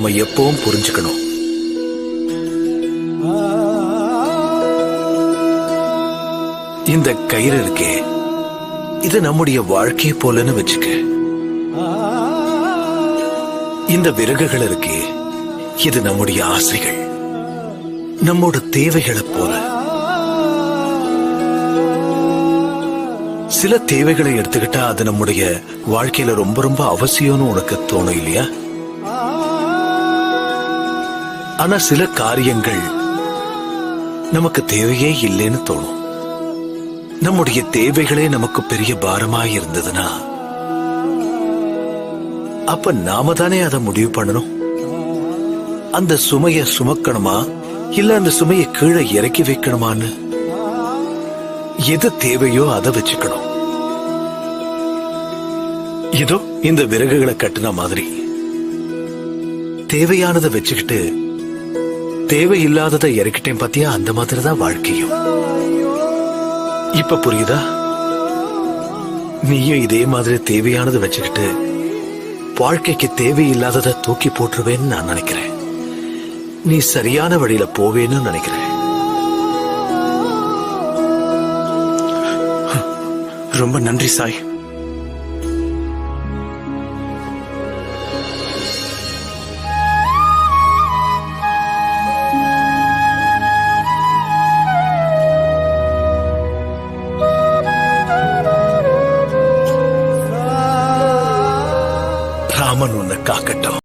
நாம எப்பவும் புரிஞ்சுக்கணும். இந்த கயிறு இருக்கே இது நம்முடைய வாழ்க்கையை போலன்னு வச்சுக்க. இந்த விறகுகள் இருக்கே இது நம்முடைய ஆசைகள். நம்மோட தேவைகளை போல. சில தேவைகளை எடுத்துக்கிட்டா அது நம்முடைய வாழ்க்கையில ரொம்ப ரொம்ப அவசியம்னு உனக்கு தோணும் இல்லையா? ஆனா சில காரியங்கள் நமக்கு தேவையே இல்லைன்னு தோணும். நம்முடைய தேவைகளே நமக்கு பெரிய பாரமா இருந்ததுன்னா அப்ப நாம தானே அதை முடிவு பண்ணணும்? அந்த சுமைய சுமக்கணுமா? இல்ல அந்த சுமையை கீழே இறக்கி வைக்கணுமான்னு எது தேவையோ அதை வச்சுக்கணும். இதோ இந்த விறகுகளை கட்டுன மாதிரி. தேவையானதை வச்சுக்கிட்டு தேவையில்லாததை இறக்கிட்டேன் பத்தியா? அந்த மாதிரி தான் வாழ்க்கையும். இப்ப புரியுதா? நீயும் இதே மாதிரி தேவையானதை வச்சுக்கிட்டு வாழ்க்கைக்கு தேவையில்லாததை தூக்கி போட்டுருவேன்னு நான் நினைக்கிறேன். நீ சரியான வழியில போவேன்னு நினைக்கிறேன். ரொம்ப நன்றி சாய். ராமன் உன்னை காக்கட்டும்.